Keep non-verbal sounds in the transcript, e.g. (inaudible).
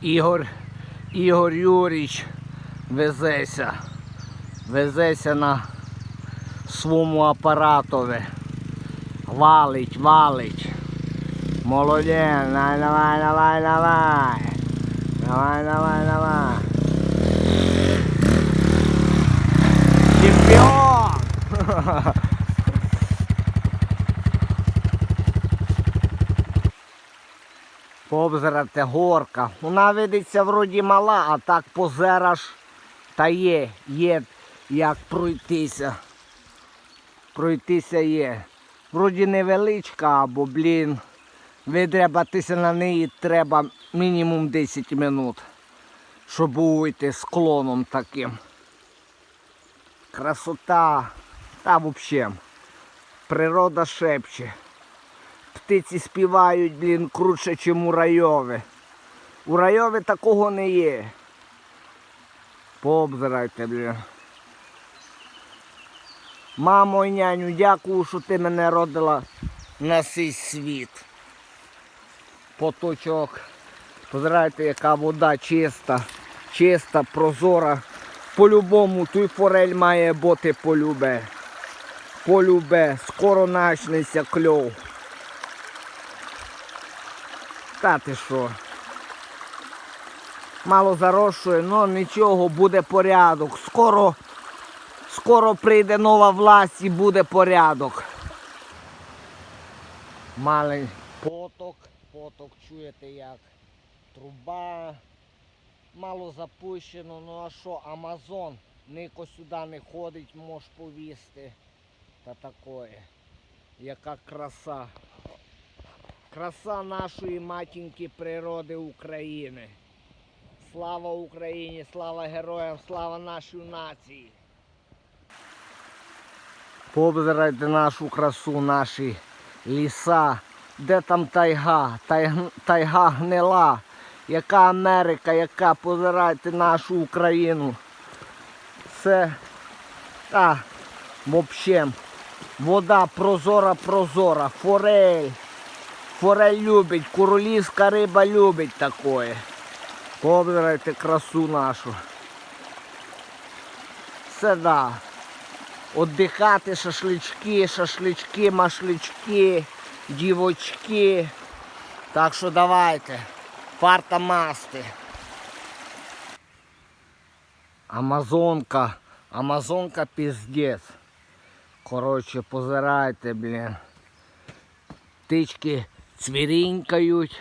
Ігор, Ігор Юрійович везеся. Везеся на своєму апаратові. Валить, валить. Молодець, давай, давай, давай, давай. Давай, давай, давай. Чемпіон! (laughs) Побзирати горка. Вона видиться вроді мала, а так позераш та є, є як пройтися. Пройтися є. Вроді невеличка, або, блін, видрябатися на неї треба мінімум 10 минут, щоб уйти склоном таким. Красота. Та взагалі. Природа шепче. Птиці співають, блін, круче, ніж у райові. У райові такого не є. Пообзирайте, блін. Мамо і няню, дякую, що ти мене родила на цей світ. Поточок. Позирайте, яка вода чиста, чиста, прозора. По-любому той форель має бути полюбе. Полюбе. Скоро начнеться кльов. Та що? Мало зарощує, ну нічого, буде порядок. Скоро, скоро прийде нова власть і буде порядок. Малий поток, поток чуєте як труба. Мало запущено, ну а що, Амазон, Нико сюди не ходить, можеш повісти. Та такое. Яка краса. Краса нашої матінки природи України. Слава Україні, слава героям, слава нашій нації. Пообзирайте нашу красу, наші ліса. Де там тайга? Тай- Тайга гнила. Яка Америка, яка позирайте нашу Україну. Це та, в общем, вода прозора, прозора, форель. Форель любить, королівська риба любить такое. Побирайте красу нашу. Все да. Отдихати, шашлички, шашлички, машлички, дівочки. Так що давайте. Фарта масти. Амазонка. Амазонка піздець. Коротше, позирайте, блін. Птички цвірінькають.